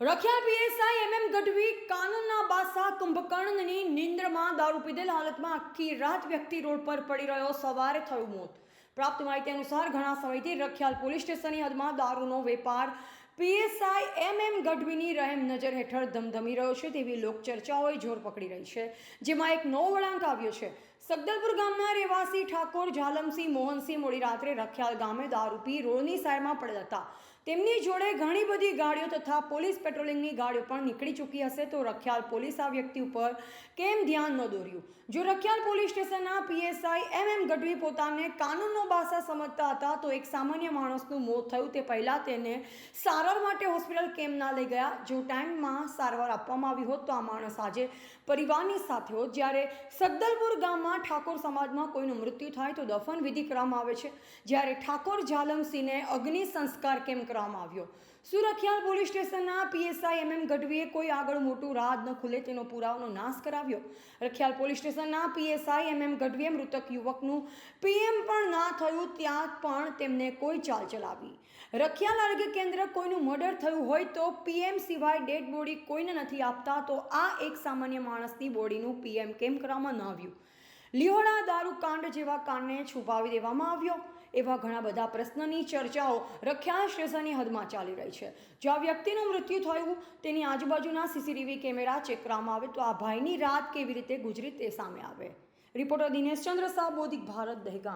Rakhiyal PSI M M Gadhvi કાનૂનના બાસા કુંભકર્ણની નિંદ્રમાં દારૂ પીધેલ હાલતમાં આખી રાત વ્યક્તિ રોડ પર પડી રહ્યો, સવારે થયું મોત. પ્રાપ્ત માહિતી અનુસાર ઘણા સમયથી રખિયાલ પોલીસ સ્ટેશનની હદમાં દારૂનો વેપાર પીએસઆઈ એમ એમ ગઢવીની રહેમ નજર હેઠળ ધમધમી રહ્યો છે તેવી લોકચર્ચાઓએ જોર પકડી રહી છે, જેમાં એક નવો વળાંક આવ્યો છે. સગદલપુર ગામના રહેવાસી ઠાકોર ઝાલમસિંહ મોહનસિંહ મોડી રાત્રે રખિયાલ ગામે દારૂ પી રોડની સાઈડમાં પડેલ હતા. તેમની જોડે ઘણી બધી ગાડીઓ તથા પોલીસ પેટ્રોલિંગની ગાડીઓ પણ નીકળી ચૂકી હશે તો રખિયાલ પોલીસ આ વ્યક્તિ ઉપર કેમ ધ્યાન ન દોર્યું? જો રખિયાલ પોલીસ સ્ટેશનના પીએસઆઈ એમ એમ ગઢવી પોતાને કાનૂનનો બાસા સમજતા હતા, તો એક સામાન્ય માણસનું મોત થયું. તે પહેલાં તેને સારવાર માટે હોસ્પિટલ કેમ ના લઈ ગયા? જો ટાઈમમાં સારવાર આપવામાં આવી હોત તો આ માણસ આજે પરિવારની સાથે હોત. જ્યારે સગદલપુર ગામમાં ઠાકોર સમાજમાં કોઈનું મૃત્યુ થાય તો દફન વિધિ કરવામાં આવે છે. જ્યારે ઠાકોર ઝાલમસિંહને અગ્નિ સંસ્કાર કેમ કરવામાં આવ્યો. સુરખિયાલ પોલીસ સ્ટેશનના પીએસઆઈ એમ એમ ગઢવીએ કોઈ આગળ મોટું રાહત ન ખુલે તેનો પુરાવાનો નાશ કરાવ્યો. રખિયાલ પોલીસ સ્ટેશનના પીએસઆઈ એમ એમ ગઢવીએ મૃતક યુવકનું પીએમ પણ ના થયું ત્યાં પણ તેમને કોઈ ચાલ ચલાવી. રખિયાલ આરોગ્ય કેન્દ્ર કોઈનું મર્ડર થયું હોય તો પીએમ સિવાય ડેડ બોડી કોઈને નથી આપતા તો આ એક સામાન્ય માણસની બોડીનું પીએમ કેમ કરવામાં ન આવ્યું? લિહોડા દારૂ કાંડ જેવા કાંડને છુપાવી દેવામાં આવ્યો. એવા ઘણા બધા પ્રશ્નની ચર્ચાઓ રખ્યા સ્ટેશનની હદમાં ચાલી રહી છે. જો આ વ્યક્તિનું મૃત્યુ થયું, તેની આજુબાજુના સીસીટીવી કેમેરા ચેક કરવામાં આવે તો આ ભાઈની રાત કેવી રીતે ગુજરી તે સામે આવે. રિપોર્ટર દિનેશચંદ્ર શાહ, બોધિક ભારત, દહેગામ.